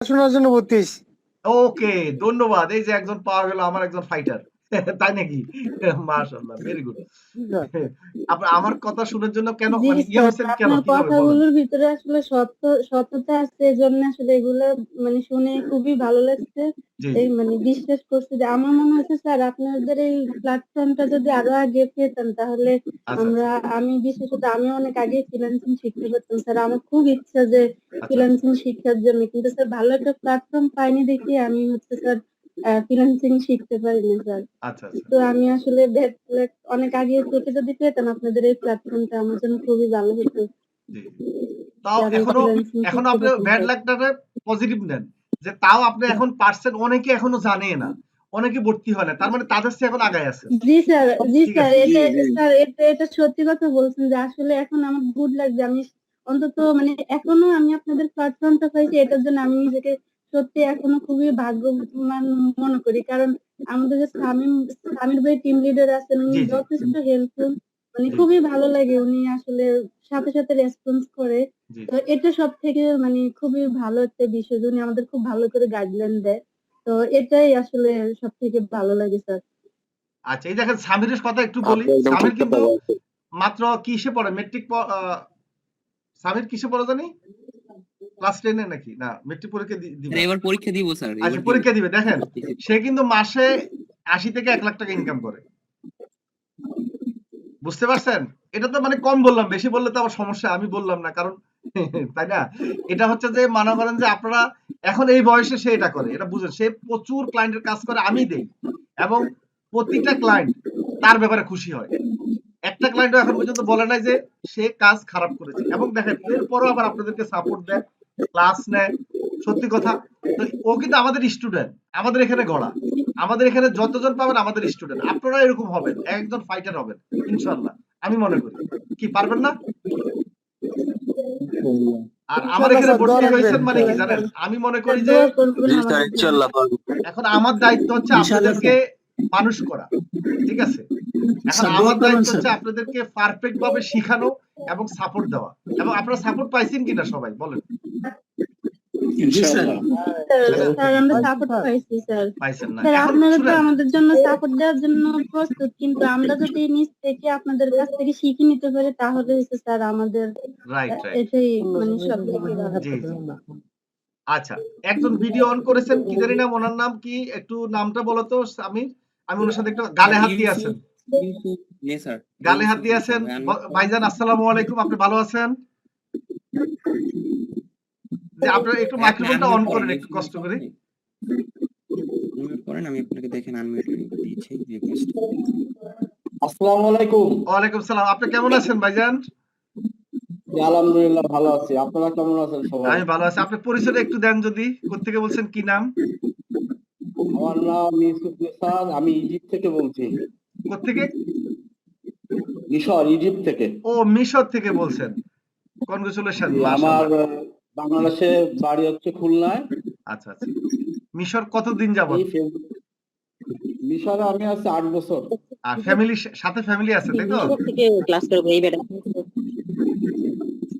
পড়াশোনার জন্য ভর্তি ওকে ধন্যবাদ। এই যে একজন পাওয়া গেল আমার একজন ফাইটার তাই নাকি? মাশাআল্লাহ ভেরি গুড আমার কথা শোনার জন্য কেন মানে ইয়ে স্যার কেন কথাগুলোর ভিতরে আসলে সত্য সত্যতা আছে এজন্য আসলে এগুলো মানে শুনে খুবই ভালো লাগছে। এই মানে বিশ্বাস করছি যে আমার মনে হচ্ছে স্যার আপনাদের এই প্ল্যাটফর্মটা যদি আরও আগে পেতাম তাহলে আচ্ছা আমরা আমি বিশেষত আমি অনেক আগে ফ্রিল্যান্সিং শিখতে পারতাম। স্যার আমার খুব ইচ্ছা যে আচ্ছা। ফ্রিল্যান্সিং শিক্ষার জন্য কিন্তু স্যার ভালো একটা প্ল্যাটফর্ম পাইনি দেখি আমি হচ্ছে স্যার ফ্রিল্যান্সিং শিখতে পারিনি স্যার আচ্ছা আচ্ছা। তো আমি আসলে অনেক আগে থেকে যদি পেতাম আপনাদের এই প্ল্যাটফর্মটা আমার জন্য খুবই ভালো হতো। তাও এখনও আপনি ব্যাড। পজিটিভ নেন যে তাও আপনি এখন পারছেন অনেকে এখনও জানে না অনেকে ভর্তি হয় না তার মানে তাদের চেয়ে এখন আগায় আছে। জি স্যার জি স্যার এটা। স্যার এটা এটা সত্যি কথা বলছেন যে আসলে এখন আমার গুড লাগছে আমি অন্তত মানে এখনও আমি আপনাদের প্ল্যাটফর্মটা পাইছি এটার জন্য আমি নিজেকে সত্যি এখনও খুবই ভাগ্যবান মনে করি। কারণ আমাদের যে সামিম সামির ভাই টিম লিডার আছেন উনি। যথেষ্ট হেল্পফুল মানে খুবই ভালো লাগে উনি আসলে সাথে সাথে রেসপন্স করে। তো এটা সব থেকে মানে খুবই ভালো একটা বিষয় উনি আমাদের খুব ভালো করে গাইডলাইন দেয়। তো এটাই আসলে সব থেকে ভালো লাগে স্যার আচ্ছা এই দেখেন সামিরের কথা একটু বলি। সামির কিন্তু মাত্র কিসে পড়ে? মেট্রিক সামির কিসে পড়ে জানি? ক্লাস টেনে নাকি? না মেট্রিক পরীক্ষা দিবে। এবার পরীক্ষা দিব স্যার আচ্ছা পরীক্ষা দিবে। দেখেন সে কিন্তু মাসে আশি থেকে এক লাখ টাকা ইনকাম করে। বুঝতে পারছেন? এটা তো মানে কম বললাম বেশি বললে তো আবার সমস্যা আমি বললাম না কারণ তাই না? এটা হচ্ছে যে মনে করেন যে আপনারা এখন এই বয়সে সে এটা করে। এটা বুঝেন সে প্রচুর ক্লায়েন্টের কাজ করে আমি দেই। এবং প্রতিটা ক্লায়েন্ট তার ব্যাপারে খুশি হয়। একটা ক্লায়েন্ট এখন পর্যন্ত বলে নাই যে সে কাজ খারাপ করেছে। এবং দেখেন এরপরও আবার আপনাদেরকে সাপোর্ট দেয়। ক্লাস নেয়। সত্যি কথা তো ও কিন্তু আমাদের স্টুডেন্ট আমাদের এখানে গড়া। আমাদের এখানে যতজন পাবেন আমাদের স্টুডেন্ট আপনারা এরকম হবেন একজন ফাইটার হবেন ইনশাল্লাহ আমি মনে করি। কি পারবেন না? আর আমার এখানে ভর্তি হয়েছেন মানে কি জানেন? আমি মনে করি যে। এখন আমার দায়িত্ব হচ্ছে আপনাদেরকে মানুষ করা। ঠিক আছে? এখন আমার দায়িত্ব হচ্ছে আপনাদেরকে পারফেক্ট ভাবে শিখানো এবং সাপোর্ট দেওয়া। এবং আপনারা সাপোর্ট পাইছেন কিনা সবাই বলেন। আপনারা তো আমাদের জন্য সাপোর্ট দেওয়ার জন্য প্রস্তুত কিন্তু আমরা যদি নিজ থেকে আপনাদের কাছ থেকে শিখে নিতে পারি তাহলে হচ্ছে স্যার আমাদের রাইট রাইট এটাই মানে সব আচ্ছা একজন ভিডিও অন করেছেন কি জানি না ওনার নাম কি? একটু নামটা বলো তো আমি আমি ওনার সাথে একটু গালে হাত দিয়ে আছেন। গালে হাত দিয়ে আছেন। ভাইজান আসসালামু আলাইকুম আপনি ভালো আছেন? যে আপনারা একটু আপনি মাইক্রোফোনটা অন করেন একটু কষ্ট করে। করেন আমি আপনাকে দেখেন আনমিউট দিয়েছি রিকোয়েস্ট আসসালামু আলাইকুম। ওয়ালাইকুম সালাম আপনি কেমন আছেন ভাইজান? জি, আলহামদুলিল্লাহ ভালো আছি। আপনারা কেমন আছেন সবাই? আমি ভালো আছি। আপনি পরিচয়টা একটু দেন যদি কোথেকে বলছেন কি নাম? আমার নাম ইউসুফ নিসার আমি ইজিপ্ট থেকে বলছি। কোথেকে মিশর ইজিপ্ট থেকে। ও মিশর থেকে বলছেন। কনগ্রেচুলেশন আমার বাংলাদেশে বাড়ি হচ্ছে খুলনায়। আচ্ছা আচ্ছা। মিশর কতদিন যাবত এই মিশরে আমি আছি আট বছর। আর ফ্যামিলি সাথে ফ্যামিলি আছে তাই তো? থেকে ক্লাস করব এই বেটা।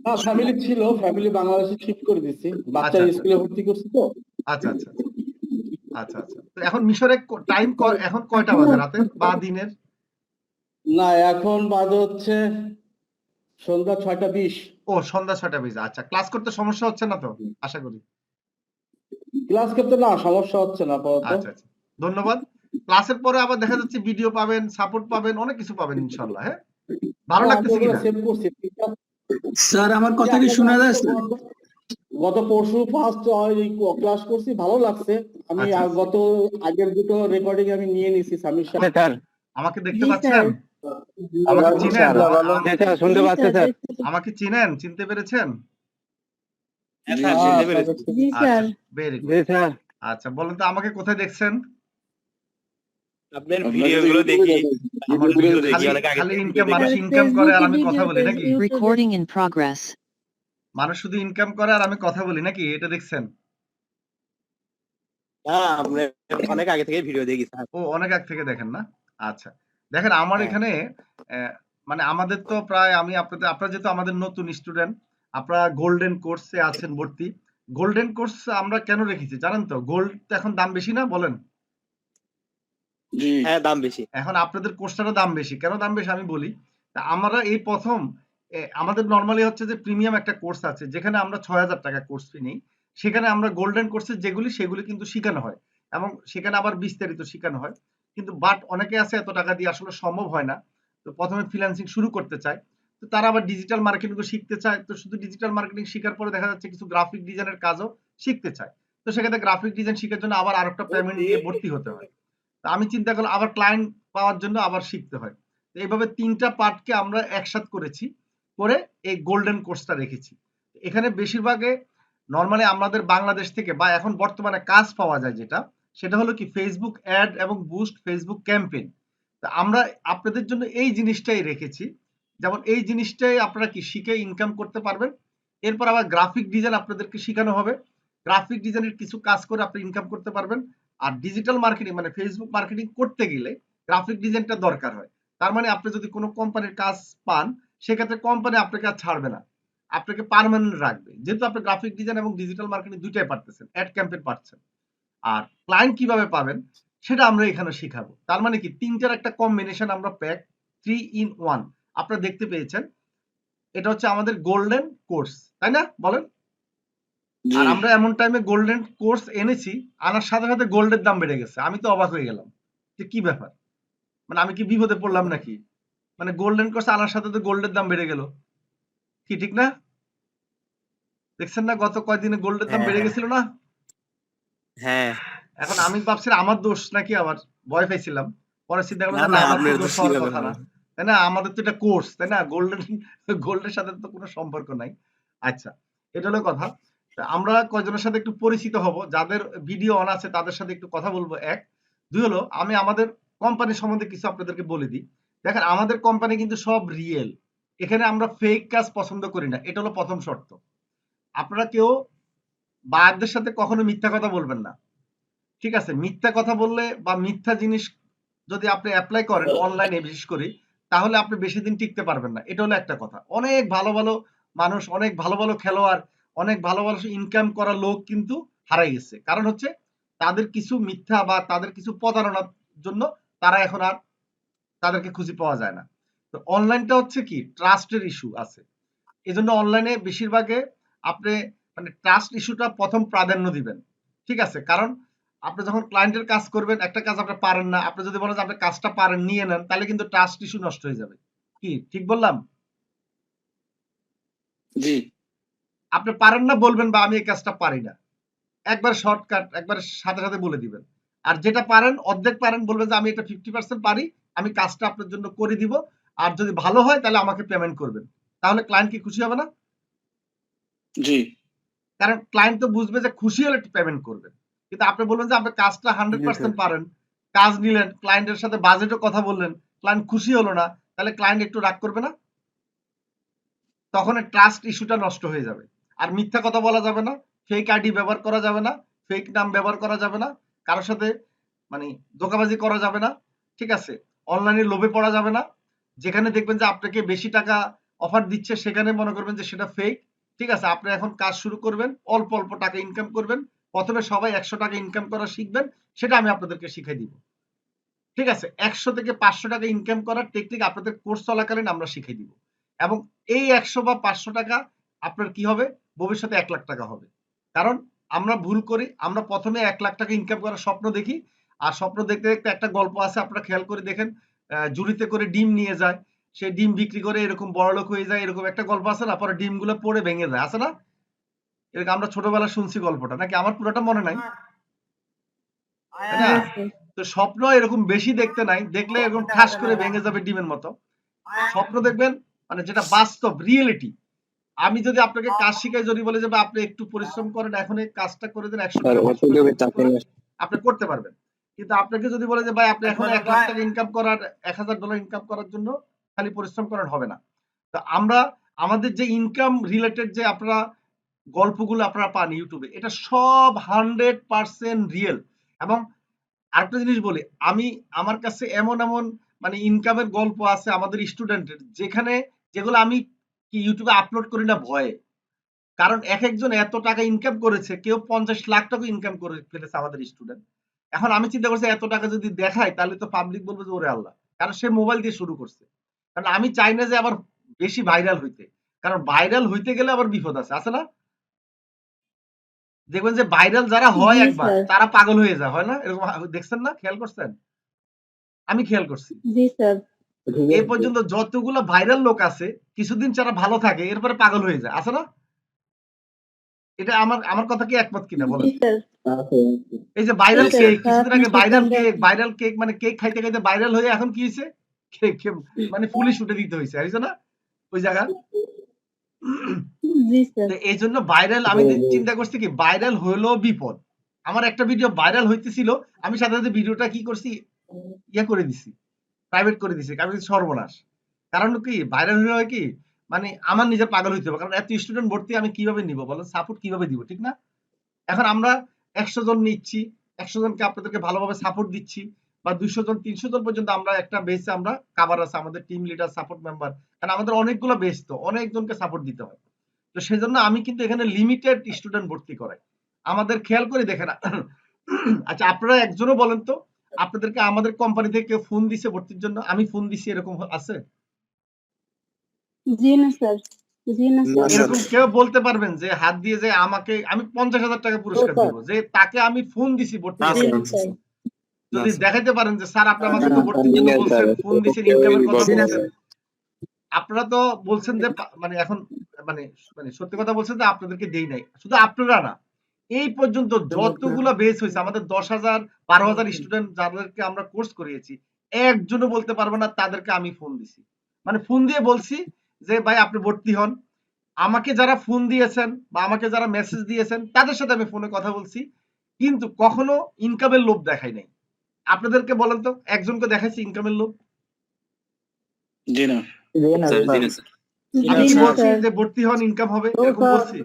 না ফ্যামিলি ছিল ফ্যামিলি বাংলাদেশে শিফট করে দিচ্ছি বাচ্চা আচ্ছা, আচ্ছা। স্কুলে ভর্তি করছি তো। আচ্ছা আচ্ছা আচ্ছা। আচ্ছা আচ্ছা। এখন মিশরে টাইম এখন কয়টা বাজে? রাতের বা দিনের? না এখন বাজে হচ্ছে সন্ধ্যা ছয়টা বিশ। ও সন্ধ্যা ছয়টা বেজে আচ্ছা ক্লাস করতে সমস্যা হচ্ছে না তো? আশা করি। ক্লাস করতে না সমস্যা হচ্ছে না আচ্ছা আচ্ছা। ধন্যবাদ। ক্লাসের পরে আবার দেখা যাচ্ছে ভিডিও পাবেন সাপোর্ট পাবেন অনেক কিছু পাবেন ইনশাল্লাহ হ্যাঁ? ভালো লাগতেছে কিনা? স্যার আমার কথা কি শোনা যাচ্ছে? গত পরশু ফার্স্ট ক্লাস করছি ভালো লাগছে। আমি আচ্ছা, আচ্ছা। গত আগের দুটো রেকর্ডিং আমি নিয়ে নিছি সামির সাথে স্যার আমাকে দেখতে পাচ্ছেন? আমাকে চিনেন? হ্যাঁ, শুনতে পাচ্ছি স্যার। আমাকে চিনেন? চিনতে পেরেছেন? জি স্যার আচ্ছা বলেন তো আমাকে কোথায় দেখছেন? আপনার ভিডিওগুলো দেখি। আমার ভিডিও দেখি অনেক আগে খালি ইনকাম। মানুষ ইনকাম করে আর আমি কথা বলি নাকি Recording in progress. মানুষ শুধু ইনকাম করে আর আমি কথা বলি নাকি? এটা দেখছেন? অনেক আগে থেকে ভিডিও দেখি ও অনেক আগ থেকে দেখেন না? আচ্ছা। দেখেন আমার হ্যাঁ। এখানে মানে আমাদের তো প্রায় আমি আপনাদের আপনারা যেহেতু আমাদের নতুন স্টুডেন্ট আপনারা গোল্ডেন কোর্সে আছেন ভর্তি। গোল্ডেন কোর্স আমরা কেন রেখেছি জানেন তো? গোল্ড তো এখন দাম বেশি না বলেন? হ্যাঁ দাম বেশি। এখন আপনাদের কোর্সটারও দাম বেশি। কেন দাম বেশি? আমি বলি তা আমরা এই প্রথম আমাদের নর্মালি হচ্ছে যে প্রিমিয়াম একটা কোর্স আছে যেখানে আমরা ছয় হাজার টাকা কোর্স ফি নিই। সেখানে আমরা গোল্ডেন কোর্সের যেগুলি সেগুলি কিন্তু শেখানো হয়। এবং সেখানে আবার বিস্তারিত শেখানো হয়। কিন্তু বাট অনেকে আছে এত টাকা দিয়ে আসলে সম্ভব হয় না। তো প্রথমে ফ্রিল্যান্সিং শুরু করতে চায়। তো তারা আবার ডিজিটাল মার্কেটিং শিখতে চায়। তো শুধু ডিজিটাল মার্কেটিং শেখার পরে দেখা যাচ্ছে কিছু গ্রাফিক ডিজাইনের কাজও শিখতে চায়। তো সেক্ষেত্রে গ্রাফিক ডিজাইন শেখার জন্য আবার আরেকটা পেমেন্ট দিয়ে ভর্তি হতে হয়। তো আমি চিন্তা করলাম আবার ক্লায়েন্ট পাওয়ার জন্য আবার শিখতে হয়। তো এইভাবে তিনটা পার্টকে আমরা একসাথ করেছি। করে এই গোল্ডেন কোর্সটা রেখেছি। এখানে বেশিরভাগে নর্মালি আমাদের বাংলাদেশ থেকে বা এখন বর্তমানে কাজ পাওয়া যায় যেটা, সেটা হলো কি ফেসবুক অ্যাড এবং বুস্ট ফেসবুক ক্যাম্পেইন আমরা আপনাদের জন্য এই জিনিসটাই রেখেছি। যেমন এই জিনিসটাই আপনারা কি শিখে ইনকাম করতে পারবেন। এরপর আবার গ্রাফিক ডিজাইন আপনাদেরকে শেখানো হবে। গ্রাফিক ডিজাইনের কিছু কাজ করে আপনি ইনকাম করতে পারবেন। আর ডিজিটাল মার্কেটিং মানে ফেসবুক মার্কেটিং করতে গেলে গ্রাফিক ডিজাইনটা দরকার হয়। তার মানে আপনি যদি কোনো কোম্পানির কাজ পান সেক্ষেত্রে কোম্পানি আপনাকে আর ছাড়বে না। আপনাকে পারমানেন্ট রাখবে। যেহেতু আপনি গ্রাফিক ডিজাইন এবং ডিজিটাল মার্কেটিং দুইটাই পারতেছেন অ্যাড ক্যাম্পেইন পাচ্ছেন আর ক্লায়েন্ট কীভাবে পাবেন সেটা আমরা এখানে শেখাবো। তার মানে কি তিনটার একটা কম্বিনেশন আমরা প্যাক থ্রি ইন ওয়ান আপনারা দেখতে পেয়েছেন এটা হচ্ছে আমাদের গোল্ডেন কোর্স তাই না? বলেন। আর আমরা এমন টাইমে গোল্ডেন কোর্স এনেছি আনার সাথে সাথে গোল্ডের দাম বেড়ে গেছে। আমি তো অবাক হয়ে গেলাম যে কি ব্যাপার? মানে আমি কি বিপদে পড়লাম নাকি? মানে গোল্ডেন কোর্স আনার সাথে তো গোল্ডের দাম বেড়ে গেল। কি ঠিক না? দেখছেন না গত কয়দিনে গোল্ডের দাম বেড়ে হ্যাঁ। গেছিল না? হ্যাঁ। এখন আমি ভাবছি আমার দোষ নাকি আবার ভয় পাইছিলাম। পরে চিন্তা করলাম না, আমার দোষ হওয়ার কথা না। তাই না? আমাদের তো এটা কোর্স তাই না? গোল্ডেন গোল্ডের সাথে তো কোনো সম্পর্ক নাই। আচ্ছা এটা হলো কথা। আমরা কয়জনের সাথে একটু পরিচিত হব? যাদের ভিডিও অন আছে তাদের সাথে একটু কথা বলব এক। দুই হলো আমি আমাদের কোম্পানি সম্বন্ধে কিছু আপনাদেরকে বলে দিই। দেখেন, আমাদের কোম্পানি কিন্তু সব রিয়েল এখানে আমরা ফেক কাজ পছন্দ করি না। এটা হলো প্রথম শর্ত। আপনারা কেউ বায়ারদের সাথে কখনো মিথ্যা কথা বলবেন না। ঠিক আছে? মিথ্যা কথা বললে বা মিথ্যা জিনিস যদি আপনি অ্যাপ্লাই করেন অনলাইনে বিশেষ করে, তাহলে আপনি বেশি দিন টিকতে পারবেন না। এটা হলো একটা কথা। অনেক ভালো ভালো মানুষ, অনেক ভালো ভালো খেলোয়াড়, অনেক ভালো ভালো ইনকাম করা লোক কিন্তু হারাই গেছে। কারণ হচ্ছে, তাদের কিছু মিথ্যা বা তাদের কিছু প্রতারণার জন্য তারা এখন আর তাদেরকে খুঁজে পাওয়া যায় না। তো অনলাইনটা হচ্ছে কি? ট্রাস্টের ইস্যু আছে। এজন্য অনলাইনে বেশিরভাগে আপনি মানে ট্রাস্ট ইস্যুটা প্রথম প্রাধান্য দিবেন। ঠিক আছে? কারণ আপনি যখন ক্লায়েন্টের কাজ করবেন একটা কাজ আপনি পারেন না। আপনি যদি বলেন যে আপনি কাজটা পারেন নিয়ে নেন তাহলে কিন্তু ট্রাস্ট ইস্যু নষ্ট হয়ে যাবে। কি? ঠিক বললাম? জি। আপনি পারেন না বলবেন বা আমি এই কাজটা পারি না। একবার শর্টকাট একবার সাথে সাথে বলে দিবেন। আর যেটা পারেন অর্ধেক পারেন বলবেন যে আমি এটা ফিফটি পার্সেন্ট পারি আমি কাজটা আপনার জন্য করে দিব। আর যদি ভালো হয় তাহলে আমাকে পেমেন্ট করবেন। তাহলে ক্লায়েন্ট কি খুশি হবে না? জি। কারণ ক্লায়েন্ট তো বুঝবে যে খুশি হলে পেমেন্ট করবেন। কিন্তু আপনি বলবেন যে আপনি কাজটা হান্ড্রেড পার্সেন্ট পারেন কাজ নিলেন ক্লায়েন্টের সাথে বাজেটও কথা বললেন ক্লায়েন্ট খুশি হলো না তাহলে ক্লায়েন্ট একটু রাগ করবে না? তখন ট্রাস্ট ইস্যুটা নষ্ট হয়ে যাবে। আর মিথ্যা কথা বলা যাবে না ফেক আইডি ব্যবহার করা যাবে না ফেক নাম ব্যবহার করা যাবে না কারোর সাথে মানে ধোকাবাজি করা যাবে না ঠিক আছে? অনলাইনে লোভে পড়া যাবে না। যেখানে দেখবেন যে আপনাকে বেশি টাকা অফার দিচ্ছে, সেখানে মনে করবেন যে সেটা ফেক ঠিক আছে? আপনি এখন কাজ শুরু করবেন, অল্প অল্প টাকা ইনকাম করবেন। প্রথমে সবাই একশো টাকা ইনকাম করা শিখবেন, সেটা আমি আপনাদেরকে শিখাই দিব। ঠিক আছে? একশো থেকে পাঁচশো টাকা ইনকাম করার টেকনিক আপনাদের কোর্স চলাকালীন আমরা শিখাই দিব। এবং এই একশো বা পাঁচশো টাকা আপনার কি হবে? ভবিষ্যতে এক লাখ টাকা হবে। কারণ আমরা ভুল করি, আমরা প্রথমে এক লাখ টাকা ইনকাম করার স্বপ্ন দেখি আর স্বপ্ন দেখতে দেখতে একটা গল্প আছে আপনারা খেয়াল করে দেখেন জুড়িতে করে ডিম নিয়ে যায় সেই ডিম বিক্রি করে এরকম বড় লোক হয়ে যায় এরকম একটা গল্প আছে না পরে ডিমগুলো পড়ে ভেঙে যায় আছে না? এরকম আমরা ছোটবেলা শুনছি গল্পটা নাকি আমার পুরোটা মনে নাই? তো স্বপ্ন এরকম বেশি দেখতে নাই দেখলে এরকম ঠাস করে ভেঙে যাবে ডিমের মতো। স্বপ্ন দেখবেন মানে যেটা বাস্তব রিয়েলিটি। আমি যদি আপনাকে কাজ শিখাই যদি বলে যাবে আপনি একটু পরিশ্রম করেন এখন এই কাজটা করে দেন একশো টাকা আপনি করতে পারবেন। কিন্তু আপনাকে যদি বলে যে ভাই আপনি এখন এক লাখ টাকা ইনকাম করার এক হাজার ডলার ইনকাম করার জন্য খালি পরিশ্রম করার হবে না। তো আমরা আমাদের যে ইনকাম রিলেটেড যে আপনারা গল্পগুলো আপনারা পান ইউটিউবে এটা সব হান্ড্রেড পার্সেন্ট রিয়েল এবং আরেকটা জিনিস বলি আমি আমার কাছে এমন এমন মানে ইনকামের গল্প আছে আমাদের স্টুডেন্টের যেখানে যেগুলো আমি কি ইউটিউবে আপলোড করি না ভয়ে। কারণ এক একজন এত টাকা ইনকাম করেছে কেউ পঞ্চাশ লাখ টাকা ইনকাম করে ফেলেছে আমাদের স্টুডেন্ট এখন আমি চিন্তা করছি এত টাকা যদি দেখায় তাহলে তো পাবলিক বলবে যে ওরে আল্লাহ। কারণ সে মোবাইল দিয়ে শুরু করছে। কারণ আমি চাই না যে আবার বেশি ভাইরাল হইতে। কারণ ভাইরাল হইতে গেলে আবার বিপদ আছে আছে না? দেখবেন যে ভাইরাল যারা হয় একবার তারা পাগল হয়ে যায় হয় না? এরকম দেখছেন না? খেয়াল করছেন? আমি খেয়াল করছি। এই পর্যন্ত যতগুলো ভাইরাল লোক আছে কিছুদিন যারা ভালো থাকে এরপরে পাগল হয়ে যায় আছে না? এটা আমার আমার কথা কি একমত কিনা বলেন? এই যে ভাইরাল আচ্ছা, কেক কিছুদিন আগে ভাইরাল কেক ভাইরাল কেক মানে কেক খাইতে খাইতে ভাইরাল হয়ে এখন কি হয়েছে কেক মানে পুলিশ উঠে দিতে হয়েছে না? ওই জায়গা এই জন্য ভাইরাল আমি চিন্তা করছি কি ভাইরাল হলো বিপদ। আমার একটা ভিডিও ভাইরাল হইতেছিল আমি সাথে সাথে ভিডিওটা কি করছি ইয়ে করে দিছি প্রাইভেট করে দিছি কারণ সর্বনাশ। কারণ কি ভাইরাল হলে হয় কি মানে আমার নিজের পাগল হইতে হবে, কারণ এত স্টুডেন্ট ভর্তি আমি কীভাবে নিব বলেন সাপোর্ট কীভাবে দিব, ঠিক না? এখন আমরা একশো জন নিচ্ছি, একশো জনকে আপনাদেরকে ভালোভাবে সাপোর্ট দিচ্ছি, বা দুইশো জন, তিনশো জন পর্যন্ত আমরা একটা বেসে আমরা কাভার আছে, আমাদের টিম লিডার সাপোর্ট মেম্বার কারণ আমাদের অনেকগুলো বেস তো অনেকজনকে সাপোর্ট দিতে হয়। তো সেজন্য আমি কিন্তু এখানে লিমিটেড স্টুডেন্ট ভর্তি করাই। আমাদের খেয়াল করে দেখে না আচ্ছা আপনারা একজনও বলেন তো, আপনাদেরকে আমাদের কোম্পানি থেকে ফোন দিছে ভর্তির জন্য, আমি ফোন দিছি এরকম আছে? জি না স্যার। জি না স্যার। কেউ বলতে পারবেন যে হাত দিয়ে যে আমাকে আমি পঞ্চাশ হাজার টাকা পুরস্কার। দেবো যে তাকে আমি ফোন দিছি ভর্তি যদি দেখাইতে পারেন যে স্যার আপনি আমাকে তো ভর্তির জন্য বলছেন ফোন দিছেন ইনকামের কথা বলছেন। আপনারা তো বলছেন যে মানে এখন মানে মানে সত্যি কথা বলছেন যে আপনাদেরকে দেই নাই। শুধু আপনারা না এই পর্যন্ত যতগুলো বেস হয়েছে আমাদের দশ হাজার বারো হাজার স্টুডেন্ট যাদেরকে আমরা কোর্স করিয়েছি একজনও বলতে পারবে না তাদেরকে আমি ফোন দিছি। মানে ফোন দিয়ে বলছি যে ভাই আপনি ভর্তি হন। আমাকে যারা ফোন দিয়েছেন বা আমাকে যারা মেসেজ দিয়েছেন তাদের সাথে আমি ফোনে কথা বলছি। কিন্তু কখনো ইনকামের লোভ দেখাই নাই। আপনাদেরকে বলেন তো একজনকে দেখাইছি ইনকামের লোভ? জি না। স্যার জি না স্যার। আমি বলছি যে ভর্তি হন ইনকাম হবে। এরকম বলছি।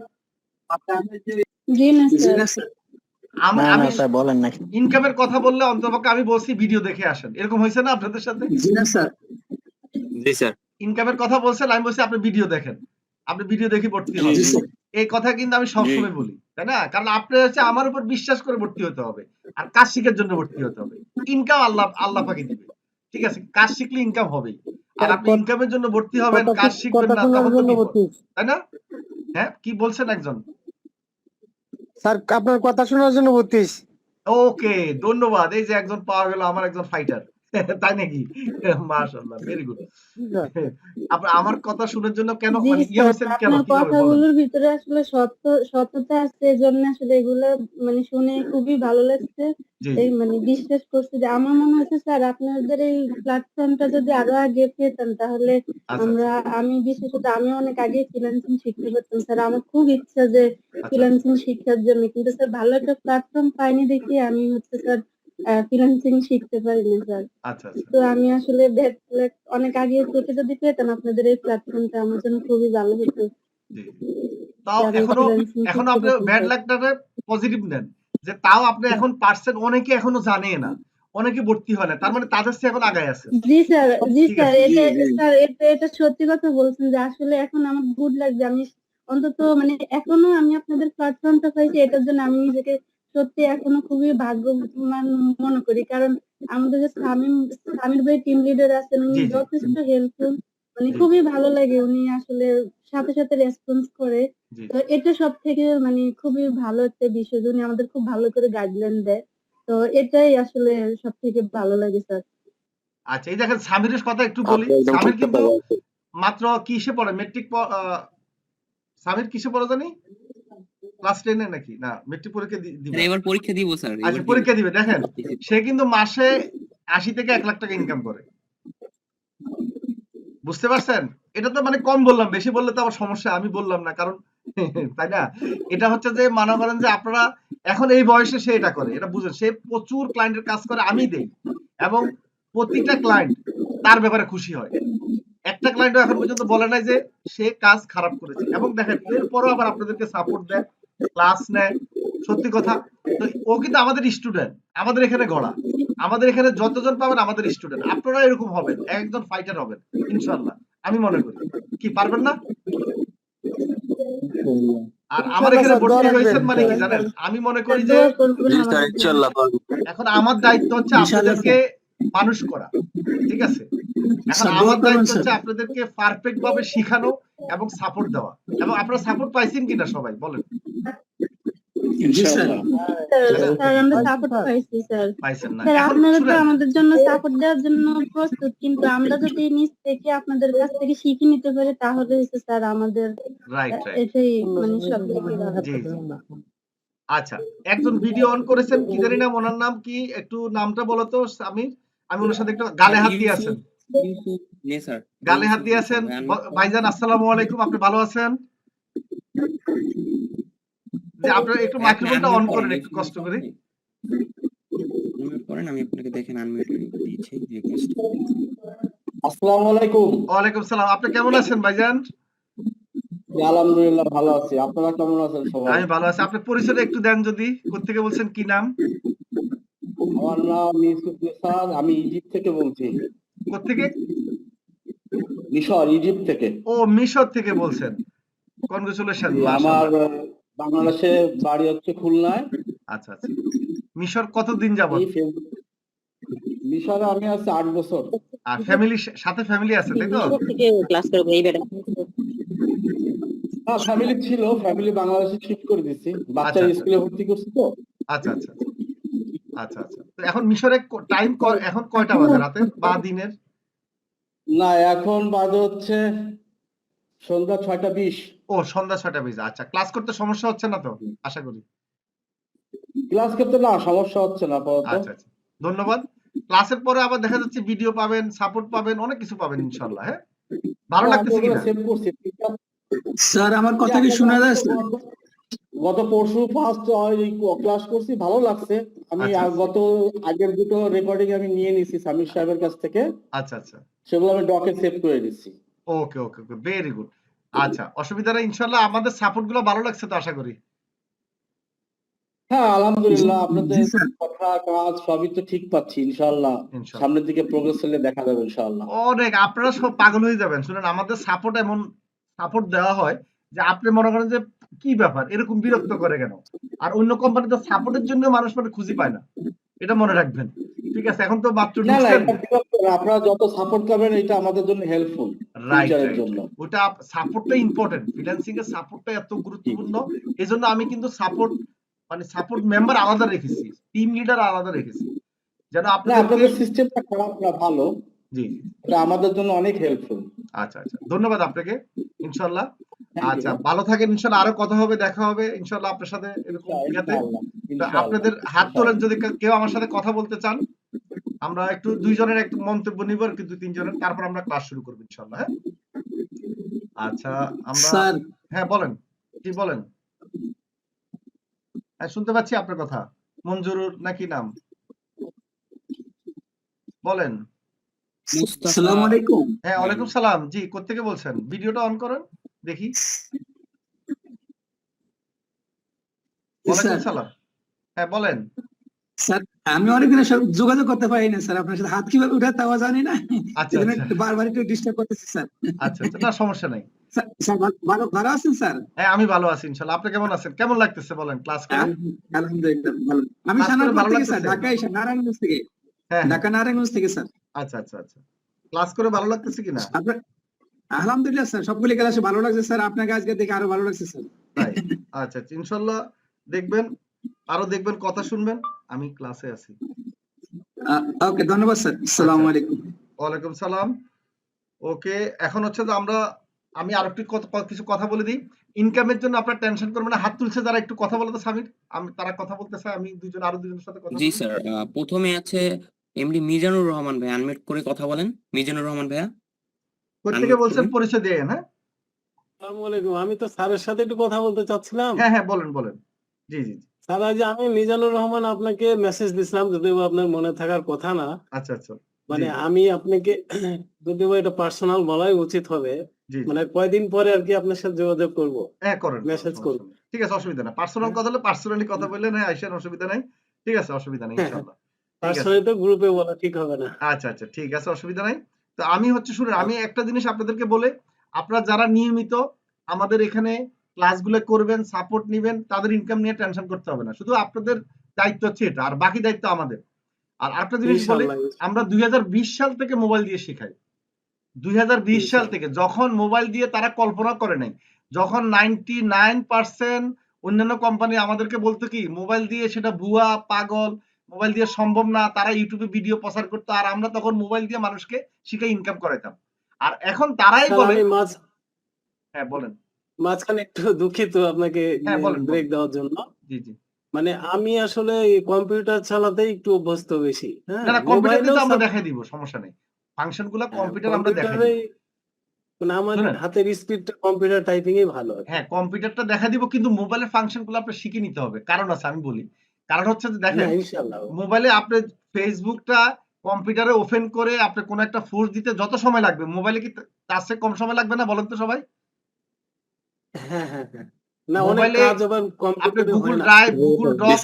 জি না জি স্যার। না স্যার। আমি আমি বলেন না। ইনকামের কথা বললে অন্তপক্ষে আমি বলছি ভিডিও দেখে আসেন। এরকম হয়েছে না আপনাদের সাথে? জি না স্যার। জি স্যার। ইনকামের কথা বলছেন আমি বলছি আপনি ভিডিও দেখেন। আপনি ভিডিও দেখে ভর্তি স্যার এই কথা কিন্তু আমি সবসময় বলি তাই না? কারণ আপনি হচ্ছে আমার উপর বিশ্বাস করে ভর্তি হতে হবে আর কাজ শিখার জন্য ভর্তি হতে হবে। ইনকাম আল্লাহ আল্লাহ পাকে দিবে। ঠিক আছে? কাজ শিখলে ইনকাম হবেই। আর আপনি ইনকামের জন্য ভর্তি হবেন কাজ শিখবেন না তখন তো তাই না? হ্যাঁ কি বলছেন একজন? স্যার আপনার কথা শোনার জন্য ভর্তি। ওকে ধন্যবাদ। এই যে একজন পাওয়া গেল আমার একজন ফাইটার তাই নাকি? মাশাআল্লাহ ভেরি গুড আপনার আমার কথা শোনার জন্য কেন মানে ইয়ে কেন? কথাগুলোর ভিতরে আসলে সত্য সত্যতা আছে এজন্য আসলে এগুলো মানে শুনে খুবই ভালো লাগছে। এই মানে বিশ্বাস করছি যে আমার মনে হচ্ছে স্যার আপনাদের এই প্ল্যাটফর্মটা যদি আরও আগে পেতাম তাহলে আচ্ছা আমরা আমি বিশেষত আমি অনেক আগে ফ্রিল্যান্সিং শিখতে পারতাম স্যার। আমার খুব ইচ্ছা যে আচ্ছা। ফ্রিল্যান্সিং শিক্ষার জন্য। কিন্তু স্যার ভালো একটা প্ল্যাটফর্ম পাইনি দেখে আমি হচ্ছে স্যার ফ্রিল্যান্সিং শিখতে পারিনি স্যার আচ্ছা আচ্ছা। তো আমি আসলে অনেক আগে থেকে যদি পেতাম আপনাদের এই প্ল্যাটফর্মটা আমার জন্য খুবই ভালো হতো। তাও এখনও এখন আপনি ব্যাড। পজিটিভ নেন। যে তাও আপনি এখন পার্সেন্ট অনেকে এখনও জানে না। অনেকে ভর্তি হয় না। তার মানে তাদের এখন আগায় আছে। জি স্যার জি স্যার এটা। স্যার এটা এটা সত্যি কথা বলছেন যে আসলে এখন আমার গুড লাগছে আমি অন্তত মানে এখনও আমি আপনাদের প্ল্যাটফর্মটা পাইছি এটার জন্য আমি নিজেকে সত্যি এখনও খুবই ভাগ্যবান মনে করি। কারণ আমাদের যে সামিম সামির ভাই টিম লিডার আছেন উনি। যথেষ্ট হেল্পফুল মানে খুবই ভালো লাগে উনি আসলে সাথে সাথে রেসপন্স করে। তো এটা সব থেকে মানে খুবই ভালো একটা বিষয় উনি আমাদের খুব ভালো করে গাইডলাইন দেয়। তো এটাই আসলে সব থেকে ভালো লাগে স্যার আচ্ছা এই দেখেন সামিরের কথা একটু বলি। সামির কিন্তু মাত্র কিসে পড়ে? মেট্রিক সামির কিসে পড়ে জানি? ক্লাস টেনে নাকি? না মেট্রিক পরীক্ষা দিবে। এবার পরীক্ষা দিব স্যার আচ্ছা পরীক্ষা দিবে দেখেন সে কিন্তু মাসে আশি থেকে এক লাখ টাকা ইনকাম করে। বুঝতে পারছেন? এটা তো মানে কম বললাম বেশি বললে তো আবার সমস্যা আমি বললাম না কারণ তাই না? এটা হচ্ছে যে মনে করেন যে আপনারা এখন এই বয়সে সে এটা করে এটা বুঝেন সে প্রচুর ক্লায়েন্টের কাজ করে আমি দেই। এবং প্রতিটা ক্লায়েন্ট তার ব্যাপারে খুশি হয়। একটা ক্লায়েন্টও এখন পর্যন্ত বলে নাই যে সে কাজ খারাপ করেছে। এবং দেখেন এরপরও আবার আপনাদেরকে সাপোর্ট দেয়। ক্লাস নেয়। সত্যি কথা তো ও কিন্তু আমাদের স্টুডেন্ট আমাদের এখানে গড়া। আমাদের এখানে যতজন পাবেন আমাদের স্টুডেন্ট আপনারা এরকম হবেন একজন ফাইটার হবেন ইনশাল্লাহ আমি মনে করি। কি পারবেন না? আর আমার এখানে ভর্তি হয়েছেন মানে কি জানেন? আমি মনে করি যে এখন আমার দায়িত্ব হচ্ছে আপনাদেরকে মানুষ করা ঠিক আছে? এখন আমার দায়িত্ব হচ্ছে আপনাদেরকে পারফেক্ট ভাবে শিখানো এবং সাপোর্ট দেওয়া। এবং আপনারা সাপোর্ট পাইছেন কিনা সবাই বলেন। ইনশাআল্লাহ। স্যার, স্যার আমরা সাপোর্ট পাইছি। স্যার। পাইছেন না। স্যার এখন আপনারা তো আমাদের জন্য সাপোর্ট দেওয়ার জন্য প্রস্তুত কিন্তু আমরা যদি নিজ থেকে আপনাদের কাছ থেকে শিখে নিতে পারি তাহলে হচ্ছে স্যার আমাদের রাইট রাইট এটাই মানে সব আচ্ছা একজন ভিডিও অন করেছেন কি জানি না ওনার নাম কি? একটু নামটা বলো তো আমি আমি ওনার সাথে একটু গালে হাত দিয়ে আছেন। গালে হাত দিয়ে আছেন ভাইজান আসসালামু আলাইকুম। আপনি ভালো আছেন? যে আপনার একটু মাইক্রোফোনটা অন করেন একটু কষ্ট করে। করেন আমি আপনাকে দেখেন আনমিউট দিয়েছি রিকোয়েস্ট আসসালামু আলাইকুম। ওয়ালাইকুম সালাম। আপনি কেমন আছেন ভাইজান? আলহামদুলিল্লাহ ভালো আছি। আপনারা কেমন আছেন সবাই? আমি ভালো আছি। আপনি পরিচয়টা একটু দেন যদি। কোথেকে বলছেন কি নাম? আমার নাম ইউসুফ আমি ইজিপ্ট থেকে বলছি। কোথেকে মিশর ইজিপ্ট থেকে। ও মিশর থেকে বলছেন। কনগ্রেচুলেশন আমার বাংলাদেশে বাড়ি হচ্ছে খুলনায়। আচ্ছা আচ্ছা। মিশর কতদিন যাবত মিশরে আমি আছি আট বছর। আর ফ্যামিলি সাথে ফ্যামিলি আছে তাই তো? ক্লাস করব এই বেটা। হ্যাঁ ফ্যামিলি ছিল ফ্যামিলি বাংলাদেশে শিফট করে দিছি। বাচ্চা আচ্ছা, আচ্ছা। স্কুলে ভর্তি করছি তো। আচ্ছা আচ্ছা। আচ্ছা। আচ্ছা। এখন মিশরে টাইম এখন কয়টা বাজে? রাতে? বা দিনের? না এখন বাজে হচ্ছে সন্ধ্যা ছয়টা বিশ। ও সন্ধ্যা ছয়টা বেজে আচ্ছা ক্লাস করতে সমস্যা হচ্ছে না তো? আশা করি। ক্লাস করতে না সমস্যা হচ্ছে না আচ্ছা আচ্ছা। ধন্যবাদ। ক্লাসের পরে আবার দেখা যাচ্ছে ভিডিও পাবেন সাপোর্ট পাবেন অনেক কিছু পাবেন ইনশাল্লাহ হ্যাঁ? ভালো লাগতেছে কিনা? স্যার আমার কথা কি শোনা যাচ্ছে? গত পরশু ফার্স্ট ক্লাস করছি ভালো লাগছে। আমি আচ্ছা, আচ্ছা। গত আগের দুটো রেকর্ডিং আমি নিয়ে নিছি সামির সাহেবের কাছ থেকে। আচ্ছা আচ্ছা। সেগুলো আমি ডকে সেভ করে দিচ্ছি ওকে ওকে ওকে ভেরি গুড আচ্ছা অসুবিধা নেই ইনশাল্লাহ আমাদের সাপোর্টগুলো ভালো লাগছে তো আশা করি। হ্যাঁ আলহামদুলিল্লাহ আপনাদের কথা কাজ সবই তো ঠিক পাচ্ছি ইনশাআল্লাহ। সামনের দিকে প্রোগ্রেস হলে দেখা যাবে ইনশাআল্লাহ। অনেক আপনারা সব পাগল হয়ে যাবেন। শুনেন আমাদের সাপোর্ট এমন সাপোর্ট দেওয়া হয় যে আপনি মনে করেন যে কি ব্যাপার? এরকম বিরক্ত করে কেন? আর অন্য কোম্পানিতে সাপোর্টের জন্য মানুষ মানে খুঁজে পায় না। এটা মনে রাখবেন। ঠিক আছে এখন তো মাত্র। আপনারা যত সাপোর্ট করবেন এটা আমাদের জন্য হেল্পফুল রাইট জন্য। ওটা সাপোর্টটা ইম্পর্টেন্ট ফ্রিল্যান্সিং এর সাপোর্টটা এত গুরুত্বপূর্ণ। এই জন্য আমি কিন্তু সাপোর্ট মানে সাপোর্ট মেম্বার আলাদা রেখেছি। টিম লিডার আলাদা রেখেছি। যেন না আপনাদের সিস্টেমটা খারাপ না ভালো। জি। এটা আমাদের জন্য অনেক হেল্পফুল আচ্ছা আচ্ছা। ধন্যবাদ আপনাকে। ইনশাল্লাহ আচ্ছা ভালো থাকেন ইনশাল্লাহ আরও কথা হবে দেখা হবে ইনশাল্লাহ আপনার সাথে এরকম আপনাদের হাত তোলেন যদি কেউ আমার সাথে কথা বলতে চান আমরা একটু দুইজনের একটু মন্তব্য নিব আর কিন্তু তিনজনের। তারপর আমরা ক্লাস শুরু করব ইনশাল্লাহ হ্যাঁ? আচ্ছা আমরা স্যার হ্যাঁ বলেন। কি বলেন? হ্যাঁ শুনতে পাচ্ছি আপনার কথা। মঞ্জুরুর নাকি নাম? বলেন। আসসালামু আলাইকুম। হ্যাঁ ওয়ালাইকুম সালাম। জি কোত্থেকে বলছেন? ভিডিওটা অন করেন। দেখি। সালাম। হ্যাঁ বলেন। স্যার আমি অনেকদিন যোগাযোগ করতে পারি না স্যার। আপনার সাথে হাত কীভাবে উঠাতে তাও জানি না। আচ্ছা আচ্ছা। বারবার একটু ডিস্টার্ব করতেছি স্যার। আচ্ছা আচ্ছা। না সমস্যা নাই। ভালো- ভালো আছেন স্যার? হ্যাঁ আমি ভালো আছি আপনি কেমন আছেন? কেমন লাগতেছে বলেন ক্লাস করে আলহামদুলিল্লাহ আলহামদুলিল্লাহ ভালো। আমি সানারপুর থেকে স্যার ঢাকা এসে নারায়ণগঞ্জ থেকে। হ্যাঁ হ্যাঁ। ঢাকা নারায়ণগঞ্জ থেকে স্যার। আচ্ছা আচ্ছা আচ্ছা। ক্লাস করে ভালো লাগতেছে কিনা? আপনার আলহামদুলিল্লাহ স্যার সবগুলি ক্লাসে ভালো লাগছে স্যার আপনাকে আজকে দেখে আরও ভালো লাগছে স্যার। আচ্ছা আচ্ছা ইনশাল্লাহ দেখবেন আরও দেখবেন কথা শুনবেন আমি ক্লাসে আছি। ওকে ধন্যবাদ স্যার আসসালামু আলাইকুম। ওয়ালাইকুম সালাম। ওকে এখন হচ্ছে যে আমরা আমি আরও একটু কথা- কিছু কথা বলে দিই। ইনকামের জন্য আপনার টেনশন করবেন না হাত তুলছে যারা একটু কথা বলতে সামির। আমি তারা কথা বলতে চাই আমি দুজন আরও দুজনের সাথে কথা জি স্যার প্রথমে আছে এমডি মিজানুর রহমান ভাই আনমিউট করে কথা বলেন। মিজানুর রহমান ভাইয়া। আমি- বলছেন? পরিচয় দিয়ে হ্যাঁ। আসসালামু আলাইকুম। আমি তো স্যারের সাথে একটু কথা বলতে চাচ্ছিলাম। হ্যাঁ হ্যাঁ বলেন বলেন। জি জি। স্যার আজ আমি মিজানুর রহমান আপনাকে মেসেজ দিছিলাম যদিও আপনার মনে থাকার কথা না। আচ্ছা আচ্ছা। মানে আমি আপনাকে যদিও এটা পার্সোনাল বলাই উচিত হবে। মানে কয়দিন পরে আর কি আপনার সাথে যোগাযোগ করব? হ্যাঁ করেন মেসেজ করুন। ঠিক আছে অসুবিধা নাই। পার্সোনাল কথা হলে পার্সোনালি কথা বললেন হ্যাঁ আইসেন অসুবিধা নাই। ঠিক আছে অসুবিধা নেই হ্যাঁ, ইনশাআল্লাহ। পার্সোনালি তো গ্রুপে বলা ঠিক হবে না। আচ্ছা আচ্ছা ঠিক আছে অসুবিধা নাই। তো আমি হচ্ছে শুনুন আমি একটা জিনিস আপনাদেরকে বলে আপনারা যারা নিয়মিত আমাদের এখানে ক্লাসগুলো করবেন সাপোর্ট নেবেন তাদের ইনকাম নিয়ে টেনশন করতে হবে না। শুধু আপনাদের দায়িত্ব হচ্ছে এটা আর বাকি দায়িত্ব আমাদের। আর একটা জিনিস বলি আমরা দুই হাজার বিশ সাল থেকে মোবাইল দিয়ে শেখাই। দুই হাজার বিশ সাল থেকে যখন মোবাইল দিয়ে তারা কল্পনা করে নাই যখন নাইনটি নাইন পার্সেন্ট অন্যান্য কোম্পানি আমাদেরকে বলতো কি মোবাইল দিয়ে সেটা ভুয়া পাগল মোবাইল দিয়ে সম্ভব না তারা ইউটিউবে ভিডিও প্রচার করতো আর আমরা তখন মোবাইল দিয়ে মানুষকে শিখে ইনকাম করাইতাম। আর এখন তারাই বলে হ্যাঁ বলেন। মাঝখানে একটু দুঃখিত আপনাকে হ্যাঁ। ব্রেক দেওয়ার জন্য। জি জি। মানে আমি আসলে কম্পিউটার চালাতে একটু অভ্যস্ত বেশি হ্যাঁ? না না কম্পিউটার তো আমরা দেখাই দিব সমস্যা নেই। ফাংশনগুলো হ্যাঁ, কম্পিউটার আমরা দেখাই দিব। মানে আমার হাতের স্পিডটা কম্পিউটার টাইপিং ভালো হ্যাঁ কম্পিউটারটা দেখা দিব কিন্তু মোবাইলের ফাংশনগুলো আপনার শিখে নিতে হবে। কারণ আছে আমি বলি কারণ হচ্ছে যে দেখেন মোবাইলে আপনি ফেসবুকটা কম্পিউটারে ওপেন করে আপনি কোনো একটা ফোর্স দিতে যত সময় লাগবে মোবাইলে কি তার চেয়ে কম সময় লাগবে না বলেন তো সবাই? হ্যাঁ হ্যাঁ হ্যাঁ। মোবাইলে আপনি গুগল ড্রাইভ গুগল ড্রপ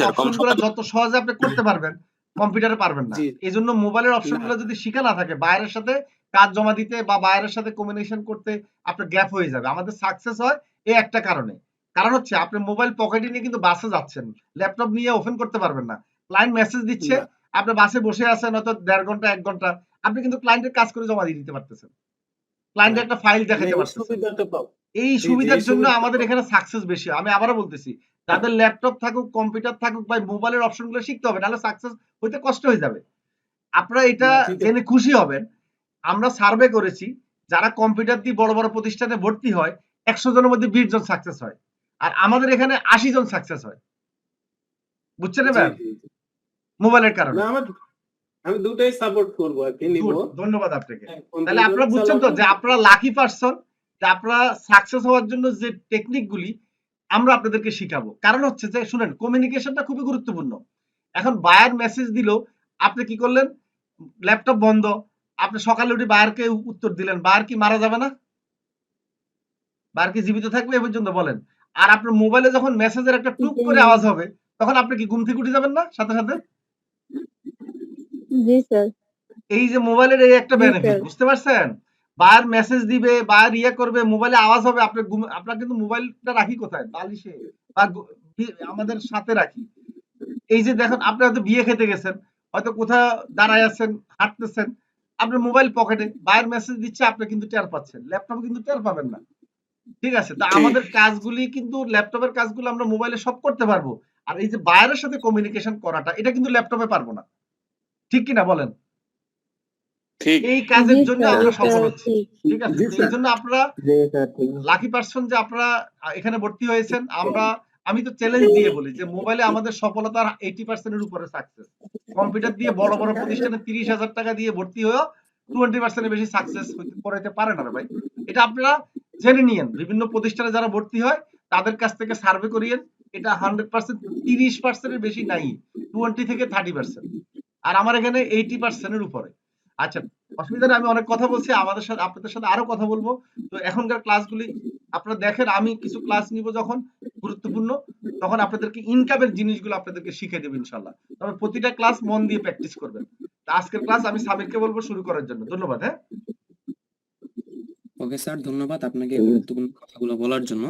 যত সহজে আপনি করতে পারবেন কম্পিউটারে পারবেন না। এই জন্য মোবাইলের অপশনগুলো যদি শিখা না থাকে বাইরের সাথে কাজ জমা দিতে বা বাইরের সাথে কমিউনিকেশন করতে আপনার গ্যাপ হয়ে যাবে। আমাদের সাকসেস হয় এই একটা কারণে। কারণ হচ্ছে আপনি মোবাইল পকেটে নিয়ে কিন্তু বাসে যাচ্ছেন। ল্যাপটপ নিয়ে ওপেন করতে পারবেন না। ক্লায়েন্ট মেসেজ দিচ্ছে আপনি বাসে বসে আছেন হয়তো দেড় ঘণ্টা এক ঘণ্টা আপনি কিন্তু ক্লায়েন্টের কাজ করে জমা দিয়ে দিতে পারতেছেন। ক্লায়েন্টের একটা ফাইল দেখাতে পারতেছেন। এই সুবিধার জন্য আমাদের এখানে সাকসেস বেশি আমি আবারও বলতেছি যাদের ল্যাপটপ থাকুক কম্পিউটার থাকুক বা মোবাইলের অপশনগুলো শিখতে হবে নাহলে সাকসেস হইতে কষ্ট হয়ে যাবে। আপনারা এটা। জেনে খুশি হবেন আমরা সার্ভে করেছি যারা কম্পিউটার দিয়ে বড় বড় প্রতিষ্ঠানে ভর্তি হয় একশো জনের মধ্যে বিশ জন সাকসেস হয়। আর আমাদের এখানে আশি জন সাকসেস হয়। বুঝছেন জি। মোবাইলের কারণে। আমি দুটাই সাপোর্ট করব আর কি নিব। ধন্যবাদ আপনাকে। হ্যাঁ, তাহলে আপনারা বুঝছেন তো যে আপনারা লাকি পারসন যে আপনারা সাকসেস হওয়ার জন্য যে আমরা আপনাদেরকে শিখাবো। কারণ হচ্ছে যে শুনেন কমিউনিকেশনটা খুবই গুরুত্বপূর্ণ। এখন বায়ার মেসেজ দিল আপনি কি করলেন? ল্যাপটপ বন্ধ। আপনি সকালে উঠে বায়ারকে উত্তর দিলেন। বায়ার কি মারা যাবে না? বায়ার কি জীবিত থাকবে এ পর্যন্ত বলেন। আর আপনার মোবাইলে যখন মেসেজের একটা টুক করে আওয়াজ হবে তখন আপনি কি ঘুম থেকে উঠে যাবেন না সাথে সাথে? জি স্যার। এই যে মোবাইলের এই একটা বেনিফিট বুঝতে পারছেন? বায়ার মেসেজ দিবে বায়ার ইয়ে করবে মোবাইলে আওয়াজ হবে আপনার ঘুম- আপনার কিন্তু মোবাইলটা রাখি কোথায়? বালিশে বা আমাদের সাথে রাখি। এই যে দেখুন আপনি হয়তো বিয়ে খেতে গেছেন হয়তো কোথাও দাঁড়ায় আছেন হাঁটতেছেন আপনার মোবাইল পকেটে বায়ার মেসেজ দিচ্ছে আপনি কিন্তু টের পাচ্ছেন। ল্যাপটপে কিন্তু টের পাবেন না। ঠিক আছে? তা আমাদের কাজগুলি কিন্তু ল্যাপটপের কাজগুলো আমরা মোবাইলে সব করতে পারব। আর এই যে বায়ারের সাথে কমিউনিকেশন করাটা এটা কিন্তু ল্যাপটপে পারব না। ঠিক কিনা বলেন? এই কাজের জন্য আমরা সফল হচ্ছি। ঠিক। ঠিক আছে? এই জন্য আপনারা জি স্যার ঠিক। লাকি পার্সন যে আপনারা এখানে ভর্তি হয়েছেন আমরা আমি তো চ্যালেঞ্জ দিয়ে বলি যে মোবাইলে আমাদের সফলতার এইটি পার্সেন্টের উপরে সাকসেস কম্পিউটার দিয়ে বড় বড় প্রতিষ্ঠানে তিরিশ হাজার টাকা দিয়ে ভর্তি হয়েও টোয়েন্টি পার্সেন্টের বেশি সাকসেস করাইতে পারে না ভাই। এটা আপনারা জেনে নিয়েন বিভিন্ন প্রতিষ্ঠানে যারা ভর্তি হয়, তাদের কাছ থেকে সার্ভে করিয়েন। এটা হান্ড্রেড পার্সেন্ট তিরিশ পার্সেন্টের বেশি নাই টোয়েন্টি থেকে থার্টি পার্সেন্ট আর আমার এখানে এইটি পার্সেন্টের উপরে। আচ্ছা অসুবিধা নেই আমি অনেক কথা বলছি, আমাদের সাথে, আপনাদের সাথে আরও কথা বলব। তো এখনকার ক্লাসগুলি আপনারা দেখেন, আমি কিছু ক্লাস নিব যখন, গুরুত্বপূর্ণ, তখন আপনাদেরকে ইনকামের জিনিসগুলো আপনাদেরকে শিখে দেবো ইনশাল্লাহ তবে প্রতিটা ক্লাস মন দিয়ে প্র্যাকটিস করবেন। আজকের ক্লাস আমি সামিরকে বলব শুরু করার জন্য। ধন্যবাদ হ্যাঁ? ওকে স্যার ধন্যবাদ আপনাকে গুরুত্বপূর্ণ কথাগুলো বলার জন্য।